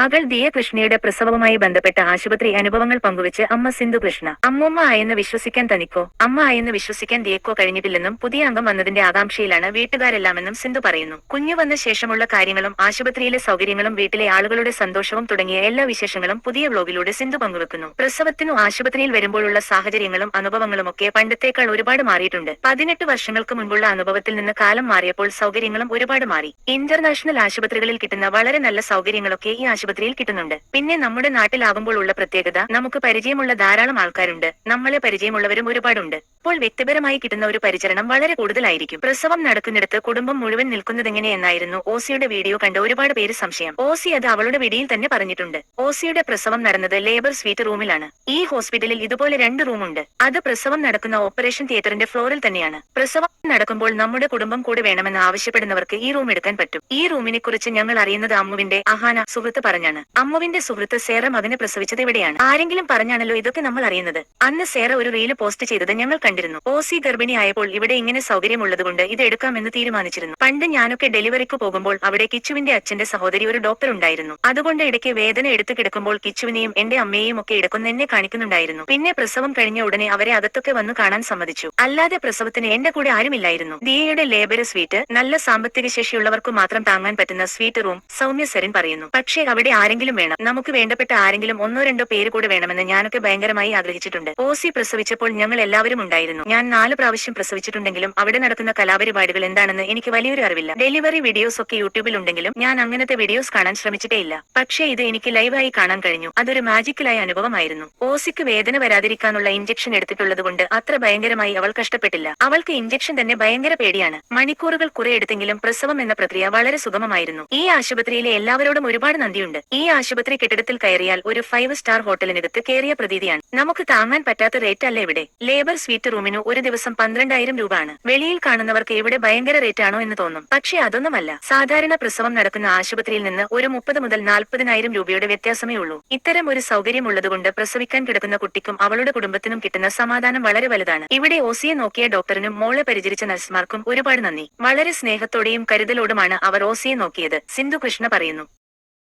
മകൾ ദിയ കൃഷ്ണയുടെ പ്രസവവുമായി ബന്ധപ്പെട്ട ആശുപത്രി അനുഭവങ്ങൾ പങ്കുവച്ച് അമ്മ സിന്ധു കൃഷ്ണ. അമ്മൂമ്മ ആയെന്ന് വിശ്വസിക്കാൻ തനിക്കോ? അമ്മ ആയെന്ന് വിശ്വസിക്കാൻ ദിയക്കോ കഴിഞ്ഞിട്ടില്ലെന്നും പുതിയ അംഗം വന്നതിന്റെ ആകാംക്ഷയിലാണ് വീട്ടുകാരെല്ലാമെന്നും സിന്ധു പറയുന്നു. കുഞ്ഞു വന്ന ശേഷമുള്ള കാര്യങ്ങളും ആശുപത്രിയിലെ സൗകര്യങ്ങളും വീട്ടിലെ ആളുകളുടെ സന്തോഷവും തുടങ്ങിയ എല്ലാ വിശേഷങ്ങളും പുതിയ ബ്ലോഗിലൂടെ സിന്ധു പങ്കുവെക്കുന്നു. പ്രസവത്തിനു ആശുപത്രിയിൽ വരുമ്പോഴുള്ള സാഹചര്യങ്ങളും അനുഭവങ്ങളും ഒക്കെ പണ്ടത്തേക്കാൾ ഒരുപാട് മാറിയിട്ടുണ്ട്. പതിനെട്ട് വർഷങ്ങൾക്ക് മുൻപുള്ള അനുഭവത്തിൽ നിന്ന് കാലം മാറിയപ്പോൾ സൗകര്യങ്ങളും ഒരുപാട് മാറി. ഇന്റർനാഷണൽ ആശുപത്രികളിൽ കിട്ടുന്ന വളരെ നല്ല സൗകര്യങ്ങളൊക്കെ ഈ ആശുപത്രിയിൽ കിട്ടുന്നുണ്ട്. പിന്നെ നമ്മുടെ നാട്ടിലാകുമ്പോൾ ഉള്ള പ്രത്യേകത നമുക്ക് പരിചയമുള്ള ധാരാളം ആൾക്കാരുണ്ട്. നമ്മളെ പരിചയമുള്ളവരും ഒരുപാടുണ്ട്. അപ്പോൾ വ്യക്തിപരമായി കിട്ടുന്ന ഒരു പരിചരണം വളരെ കൂടുതലായിരിക്കും. പ്രസവം നടക്കുന്നിടത്ത് കുടുംബം മുഴുവൻ നിൽക്കുന്നതെങ്ങനെയെന്നായിരുന്നു ഓസിയുടെ വീഡിയോ കണ്ട് ഒരുപാട് പേര് സംശയം. ഓസി അത് അവളുടെ വീഡിയോയിൽ തന്നെ പറഞ്ഞിട്ടുണ്ട്. ഓസിയുടെ പ്രസവം നടന്നത് ലേബർ സ്വീറ്റ് റൂമിലാണ്. ഈ ഹോസ്പിറ്റലിൽ ഇതുപോലെ രണ്ട് റൂമുണ്ട്. അത് പ്രസവം നടക്കുന്ന ഓപ്പറേഷൻ തിയേറ്ററിന്റെ ഫ്ലോറിൽ തന്നെയാണ്. പ്രസവം നടക്കുമ്പോൾ നമ്മുടെ കുടുംബം കൂടെ വേണമെന്ന് ആവശ്യപ്പെടുന്നവർക്ക് ഈ റൂം എടുക്കാൻ പറ്റും. ഈ റൂമിനെ കുറിച്ച് ഞങ്ങൾ അറിയുന്നത് അമ്മുവിന്റെ അഹാന സുഹൃത്ത് പറഞ്ഞാണ്. അമ്മുവിന്റെ സുഹൃത്ത് സേറ മകനെ പ്രസവിച്ചത് ഇവിടെയാണ്. ആരെങ്കിലും പറഞ്ഞാണല്ലോ ഇതൊക്കെ നമ്മൾ അറിയുന്നത്. അന്ന് സേറ ഒരു റീൽ പോസ്റ്റ് ചെയ്തത് ഞങ്ങൾ കണ്ടിരുന്നു. ഓസി ഗർഭിണി ആയപ്പോൾ ഇവിടെ ഇങ്ങനെ സൗകര്യമുള്ളതുകൊണ്ട് ഇത് എടുക്കാമെന്ന് തീരുമാനിച്ചിരുന്നു. പണ്ട് ഞാനൊക്കെ ഡെലിവറിക്ക് പോകുമ്പോൾ അവിടെ കിച്ചുവിന്റെ അച്ഛന്റെ സഹോദരി ഒരു ഡോക്ടർ ഉണ്ടായിരുന്നു. അതുകൊണ്ട് ഇടയ്ക്ക് വേദന എടുത്തു കിടക്കുമ്പോൾ കിച്ചുവിനെയും എന്റെ അമ്മയെയും ഒക്കെ എടുക്കുന്ന എന്നെ കാണിക്കുന്നുണ്ടായിരുന്നു. പിന്നെ പ്രസവം കഴിഞ്ഞ ഉടനെ അവരെ അകത്തൊക്കെ വന്ന് കാണാൻ സമ്മതിച്ചു. അല്ലാതെ പ്രസവത്തിന് എന്റെ കൂടെ ആരുമില്ലായിരുന്നു ദിയയുടെ ലേബര് സ്വീറ്റ് നല്ല സാമ്പത്തിക ശേഷിയുള്ളവർക്ക് മാത്രം താങ്ങാൻ പറ്റുന്ന സ്വീറ്റ് റൂം സൗമ്യ സെറിൻ പറയുന്നു. പക്ഷേ അവിടെ ആരെങ്കിലും വേണം. നമുക്ക് വേണ്ടപ്പെട്ട ആരെങ്കിലും ഒന്നോ രണ്ടോ പേര് കൂടെ വേണമെന്ന് ഞാനൊക്കെ ഭയങ്കരമായി ആഗ്രഹിച്ചിട്ടുണ്ട്. ഓസി പ്രസവിച്ചപ്പോൾ ഞങ്ങൾ എല്ലാവരും ഉണ്ടായിരുന്നു. ഞാൻ നാല് പ്രാവശ്യം പ്രസവിച്ചിട്ടുണ്ടെങ്കിലും അവിടെ നടക്കുന്ന കലാപരിപാടികൾ എന്താണെന്ന് എനിക്ക് വലിയൊരു അറിവില്ല. ഡെലിവറി വീഡിയോസ് ഒക്കെ യൂട്യൂബിൽ ഉണ്ടെങ്കിലും ഞാൻ അങ്ങനത്തെ വീഡിയോസ് കാണാൻ ശ്രമിച്ചിട്ടേ ഇല്ല. പക്ഷേ ഇത് എനിക്ക് ലൈവായി കാണാൻ കഴിഞ്ഞു. അതൊരു മാജിക്കലായ അനുഭവമായിരുന്നു. ഓസിക്ക് വേദന വരാതിരിക്കാനുള്ള ഇഞ്ചക്ഷൻ എടുത്തിട്ടുള്ളത് കൊണ്ട് അത്ര ഭയങ്കരമായി അവൾ കഷ്ടപ്പെട്ടില്ല. അവൾക്ക് ഇഞ്ചക്ഷൻ തന്നെ ഭയങ്കര പേടിയാണ്. മണിക്കൂറുകൾ കുറെ എടുത്തെങ്കിലും പ്രസവം എന്ന പ്രക്രിയ വളരെ സുഗമമായിരുന്നു. ഈ ആശുപത്രിയിലെ എല്ലാവരോടും ഒരുപാട് നന്ദിയുണ്ട്. ഈ ആശുപത്രി കെട്ടിടത്തിൽ കയറിയാൽ ഒരു ഫൈവ് സ്റ്റാർ ഹോട്ടലിനടുത്ത് കയറിയ പ്രതീതിയാണ്. നമുക്ക് താങ്ങാൻ പറ്റാത്ത റേറ്റ് അല്ല ഇവിടെ. ലേബർ സ്വീറ്റ് റൂമിന് ഒരു ദിവസം പന്ത്രണ്ടായിരം രൂപ ആണ് വെളിയിൽ കാണുന്നവർക്ക് ഇവിടെ ഭയങ്കര റേറ്റ് ആണോ എന്ന് തോന്നും. പക്ഷേ അതൊന്നുമല്ല. സാധാരണ പ്രസവം നടക്കുന്ന ആശുപത്രിയിൽ നിന്ന് ഒരു മുപ്പത് മുതൽ നാൽപ്പതിനായിരം രൂപയുടെ വ്യത്യാസമേ ഉള്ളൂ. ഇത്തരം ഒരു സൗകര്യം ഉള്ളതുകൊണ്ട് പ്രസവിക്കാൻ കിടക്കുന്ന കുട്ടിക്കും അവളുടെ കുടുംബത്തിനും കിട്ടുന്ന സമാധാനം വളരെ വലുതാണ്. ഇവിടെ ഓസിയെ നോക്കിയ ഡോക്ടറിനും മോളെ പരിചരിച്ച നഴ്സുമാർക്കും ഒരുപാട് നന്ദി. വളരെ സ്നേഹത്തോടെയും കരുതലോടുമാണ് അവർ ഓസിയെ നോക്കിയത് സിന്ധു കൃഷ്ണ പറയുന്നു.